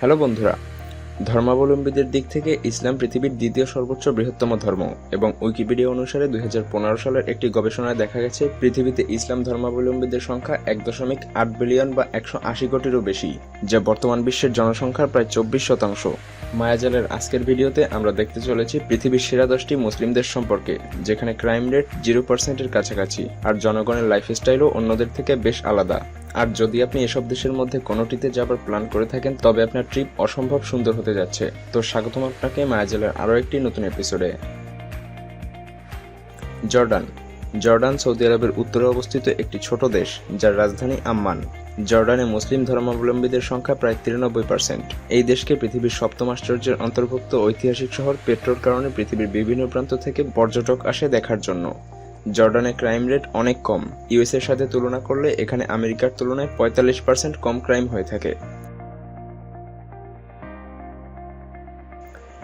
Hello বন্ধুরা, ধর্মাবলম্বীদের দিক থেকে ইসলাম পৃথিবীর দ্বিতীয় সর্বোচ্চ বৃহত্তম ধর্ম এবং উইকিপিডিয়া অনুসারে দুই হাজার পনেরো সালের একটি গবেষণায় দেখা গেছে, পৃথিবীতে ইসলাম ধর্মাবলম্বীদের সংখ্যা এক দশমিক আট বিলিয়ন বা একশো আশি কোটিরও বেশি, যা বর্তমান বিশ্বের জনসংখ্যার প্রায় চব্বিশ শতাংশ। মায়াজালের আজকের ভিডিওতে আমরা দেখতে চলেছি পৃথিবীর সেরা দশটি মুসলিমদের সম্পর্কে, যেখানে ক্রাইম রেট জিরো পার্সেন্টের কাছাকাছি, আর জনগণের লাইফস্টাইলও অন্যদের থেকে বেশ আলাদা। আর যদি আপনি এসব দেশের মধ্যে কোনোটিতে যাবার প্ল্যান করে থাকেন, তবে আপনার ট্রিপ অসম্ভব সুন্দর হতে যাচ্ছে। তো স্বাগতম আপনাকে মায়াজালের আরও একটি নতুন এপিসোডে জর্ডান। জর্ডান সৌদি আরবের উত্তরে অবস্থিত একটি ছোট দেশ, যার রাজধানী আম্মান। জর্ডানে মুসলিম ধর্মাবলম্বীদের সংখ্যা প্রায় তিরানব্বই পার্সেন্ট এই দেশকে পৃথিবীর সপ্তম আশ্চর্যের অন্তর্ভুক্ত ঐতিহাসিক শহর, পেট্রোর কারণে পৃথিবীর বিভিন্ন প্রান্ত থেকে পর্যটক আসে দেখার জন্য। জর্ডানে ক্রাইম রেট অনেক কম। ইউএস এর সাথে তুলনা করলে এখানে আমেরিকার তুলনায় পঁয়তাল্লিশ পার্সেন্ট কম ক্রাইম হয়ে থাকে।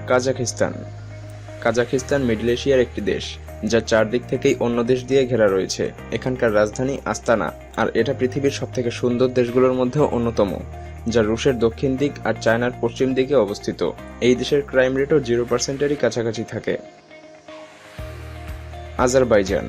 কাজাখিস্তান। কাজাখিস্তান মিডল এশিয়ার একটি দেশ, যা চারদিক থেকেই অন্য দেশ দিয়ে ঘেরা রয়েছে। এখানকার রাজধানী আস্তানা, আর এটা পৃথিবীর সবথেকে সুন্দর দেশগুলোর মধ্যেও অন্যতম, যা রুশের দক্ষিণ দিক আর চায়নার পশ্চিম দিকে অবস্থিত। এই দেশের ক্রাইম রেটও জিরো পার্সেন্টেরই কাছাকাছি থাকে। আজারবাইজান।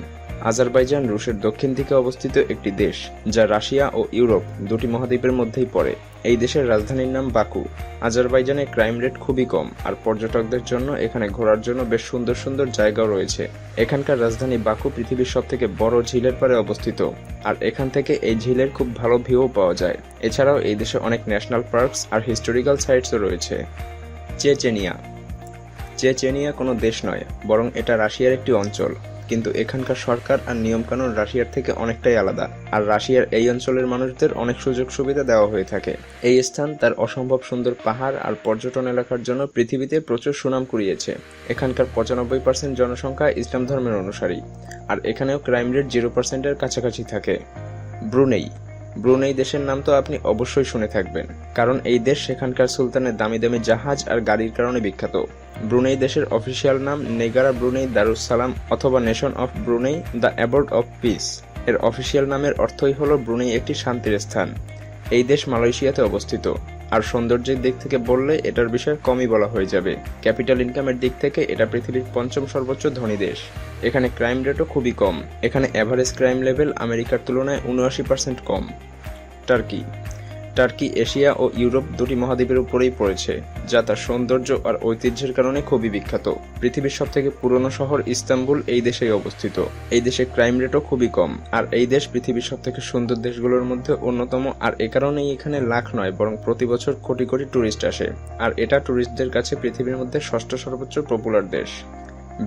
আজারবাইজান রুশের দক্ষিণ দিকে অবস্থিত একটি দেশ, যা রাশিয়া ও ইউরোপ দুটি মহাদ্বীপের মধ্যেই পড়ে। এই দেশের রাজধানীর নাম বাকু। আজারবাইজানে ক্রাইম রেট খুবই কম, আর পর্যটকদের জন্য এখানে ঘোরার জন্য বেশ সুন্দর সুন্দর জায়গাও রয়েছে। এখানকার রাজধানী বাকু পৃথিবীর সব থেকে বড় ঝিলের পারে অবস্থিত, আর এখান থেকে এই ঝিলের খুব ভালো ভিউও পাওয়া যায়। এছাড়াও এই দেশে অনেক ন্যাশনাল পার্কস আর হিস্টোরিক্যাল সাইটসও রয়েছে। চেচেনিয়া। চেচেনিয়া কোনো দেশ নয়, বরং এটা রাশিয়ার একটি অঞ্চল। কিন্তু এখানকার সরকার আর নিয়মকানুন রাশিয়ার থেকে অনেকটাই আলাদা। আর রাশিয়ার এই অঞ্চলের মানুষদের অনেক সুযোগ সুবিধা দেওয়া হয়ে থাকে। এই স্থান তার অসম্ভব সুন্দর পাহাড় আর পর্যটন এলাকার জন্য পৃথিবীতে প্রচুর সুনাম কুড়িয়েছে। এখানকার পঁচানব্বই পার্সেন্ট জনসংখ্যা ইসলাম ধর্মের অনুসারী। আর এখানেও ক্রাইম রেট জিরো পার্সেন্টের কাছাকাছি থাকে। ব্রুনেই ব্রুনেই দেশের নাম তো আপনি অবশ্যই শুনে থাকবেন। কারণ এই দেশ সেখানকার সুলতানের দামি দামি জাহাজ আর গাড়ির কারণে বিখ্যাত। ব্রুনেই দেশের অফিসিয়াল নাম নেগারা ব্রুনেই দারুসালাম অথবা nation of Brunei the abode of peace. এর অফিসিয়াল নামের অর্থই হল ব্রুনেই একটি শান্তির স্থান। এই দেশ মালয়েশিয়াতে অবস্থিত। আর সৌন্দর্যের দিক থেকে বললে এটার বিষয়ে কমই বলা হয়ে যাবে। ক্যাপিটাল ইনকামের দিক থেকে এটা পৃথিবীর পঞ্চম সর্বোচ্চ ধনী দেশ। এখানে ক্রাইম রেটও খুবই কম। এখানে অ্যাভারেজ ক্রাইম লেভেল আমেরিকার তুলনায় উনআশি পার্সেন্ট কম। টার্কি টার্কি, এশিয়া ও ইউরোপ দুটি মহাদ্বীপের উপরেই পড়েছে, যা তার সৌন্দর্য আর ঐতিহ্যের কারণে খুবই বিখ্যাত। পৃথিবীর সবথেকে পুরনো শহর ইস্তাম্বুল এই দেশেই অবস্থিত। এই দেশে ক্রাইম রেটও খুবই কম, আর এই দেশ পৃথিবীর সবথেকে সুন্দর দেশগুলোর মধ্যে অন্যতম, আর এ কারণেই এখানে লাখ নয়, বরং প্রতি বছর কোটি কোটি ট্যুরিস্ট আসে। আর এটা ট্যুরিস্টদের কাছে পৃথিবীর মধ্যে ষষ্ঠ সর্বোচ্চ পপুলার দেশ,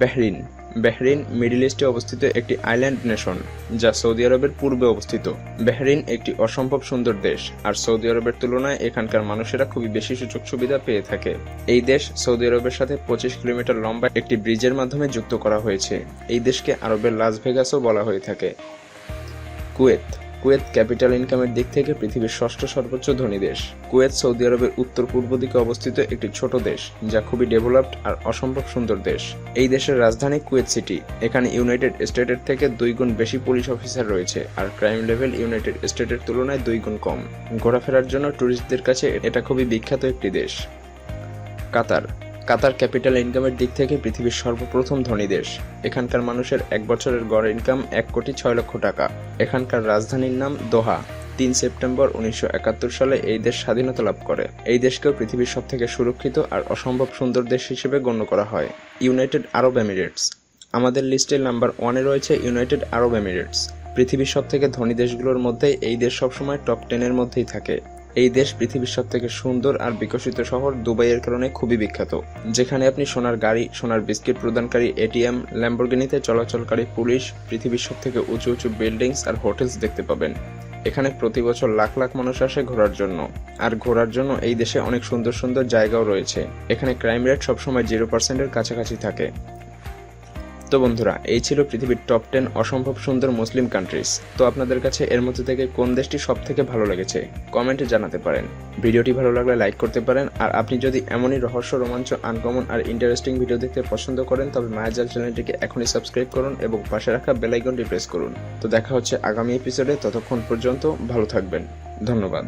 বেহরিন। বেহরিন, মিডিল ইস্টে অবস্থিত একটি আইল্যান্ড নেশন, যা সৌদি আরবের পূর্বে অবস্থিত। বেহরিন একটি অসম্ভব সুন্দর দেশ, আর সৌদি আরবের তুলনায় এখানকার মানুষেরা খুবই বেশি সুযোগ সুবিধা পেয়ে থাকে। এই দেশ সৌদি আরবের সাথে পঁচিশ কিলোমিটার লম্বা একটি ব্রিজের মাধ্যমে যুক্ত করা হয়েছে। এই দেশকে আরবের লাস ভেগাসও বলা হয়ে থাকে। কুয়েত কুয়েত ক্যাপিটাল ইনকামের দিক থেকে পৃথিবীর ষষ্ঠ সর্বোচ্চ ধনী দেশ। কুয়েত সৌদি আরবের উত্তর পূর্ব দিকে অবস্থিত একটি ছোট দেশ, যা খুবই ডেভেলপড আর অসম্ভব সুন্দর দেশ। এই দেশের রাজধানী কুয়েত সিটি, এখানে ইউনাইটেড স্টেটের থেকে দুই গুণ বেশি পুলিশ অফিসার রয়েছে আর ক্রাইম লেভেল ইউনাইটেড স্টেটের তুলনায় দুই গুণ কম। ঘোরাফেরার জন্য ট্যুরিস্টদের কাছে এটা খুবই বিখ্যাত একটি দেশ। কাতার কাতার ক্যাপিটাল ইনকামের দিক থেকে পৃথিবীর সর্বপ্রথম ধনী দেশ। এখানকার মানুষের এক বছরের গড় ইনকাম এক কোটি ছয় লক্ষ টাকা। এখানকার রাজধানীর নাম দোহা। তিন সেপ্টেম্বর উনিশশো একাত্তর সালে এই দেশ স্বাধীনতা লাভ করে। এই দেশকেও পৃথিবীর সবথেকে সুরক্ষিত আর অসম্ভব সুন্দর দেশ হিসেবে গণ্য করা হয়। United Arab Emirates. আমাদের লিস্টের নাম্বার ওয়ানে রয়েছে ইউনাইটেড আরব এমিরেটস। পৃথিবীর সবথেকে ধনী দেশগুলোর মধ্যে এই দেশ সবসময় টপ টেনের মধ্যেই থাকে। এই দেশ পৃথিবীর সব থেকে সুন্দর আর বিকশিত শহর দুবাইয়ের কারণে খুবই বিখ্যাত, যেখানে আপনি সোনার গাড়ি, সোনার বিস্কিট প্রদানকারী এটিএম, ল্যাম্বরগিনিতে চলাচলকারী পুলিশ, পৃথিবীর সব থেকে উঁচু উঁচু বিল্ডিংস আর হোটেলস দেখতে পাবেন। এখানে প্রতি বছর লাখ লাখ মানুষ আসে ঘোরার জন্য, আর ঘোরার জন্য এই দেশে অনেক সুন্দর সুন্দর জায়গাও রয়েছে। এখানে ক্রাইম রেট সবসময় জিরো পার্সেন্টের কাছাকাছি থাকে। তো বন্ধুরা, এই ছিল পৃথিবীর টপ টেন অসম্ভব সুন্দর মুসলিম কান্ট্রিজ তো আপনাদের কাছে এর মধ্যে থেকে কোন দেশটি সব থেকে ভালো লেগেছে কমেন্টে জানাতে পারেন। ভিডিওটি ভালো লাগলে লাইক করতে পারেন, আর আপনি যদি এমনই রহস্য, রোমাঞ্চ আনকমন আর ইন্টারেস্টিং ভিডিও দেখতে পছন্দ করেন, তবে মায়াজাল চ্যানেলটিকে এখনই সাবস্ক্রাইব করুন এবং পাশে রাখা বেলাইকনটি প্রেস করুন। তো দেখা হচ্ছে আগামী এপিসোডে ততক্ষণ পর্যন্ত ভালো থাকবেন। ধন্যবাদ।